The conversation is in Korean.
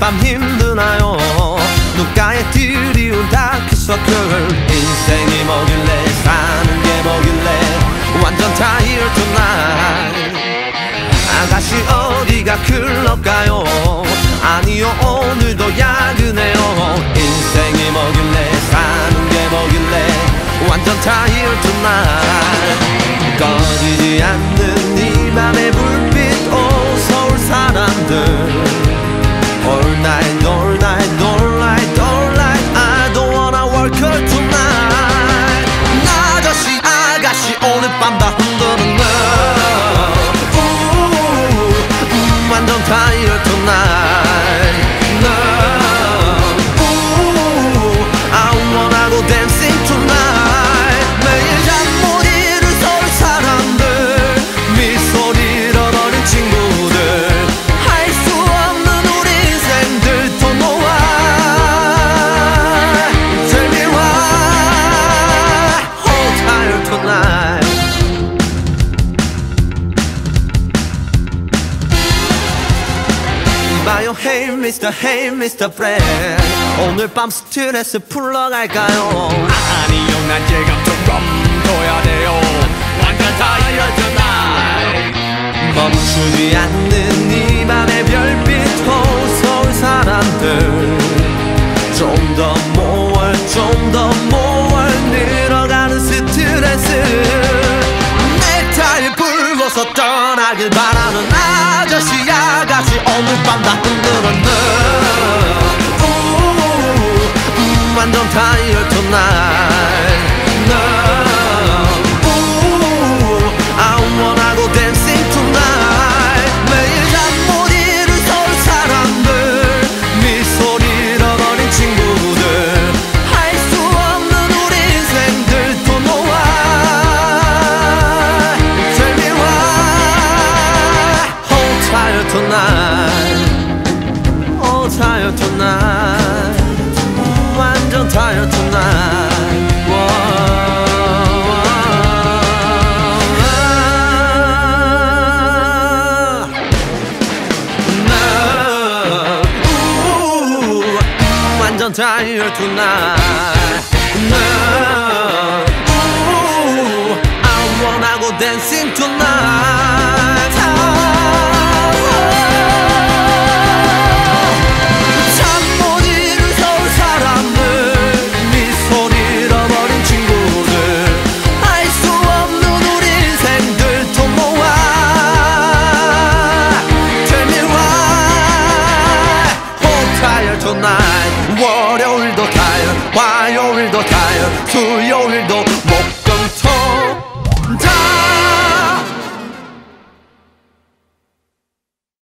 밤 힘드나요? 눈가에 드리운 다크서클 인생이 뭐길래 사는 게 뭐길래 완전 타이어 tonight 아가씨 어디가 클럽 가요? 아니요 오늘도 야근해요. 인생이 뭐길래 사는 게 뭐길래 완전 타이어 tonight 꺼지지 않는 이 맘의 오 봐요 Hey Mr. Hey Mr. Friend 오늘 밤 스트레스 풀러갈까요? 아니요 난 지금처럼 둬야 돼요. 완전 타이어 tonight 멈추지 않는 이 밤의 별빛 호 서울 사람들. 좀 더 모월 좀 더 모월 늘어가는 스트레스. 넥타이 불고서 떠나길 아가씨 오늘 밤 다 흔들어 너 음, 완전 타이어 tonight 너 tired tonight 완전 tired tonight 완전 tired tonight tonight 월요일도 tired 화요일도 tired 수요일도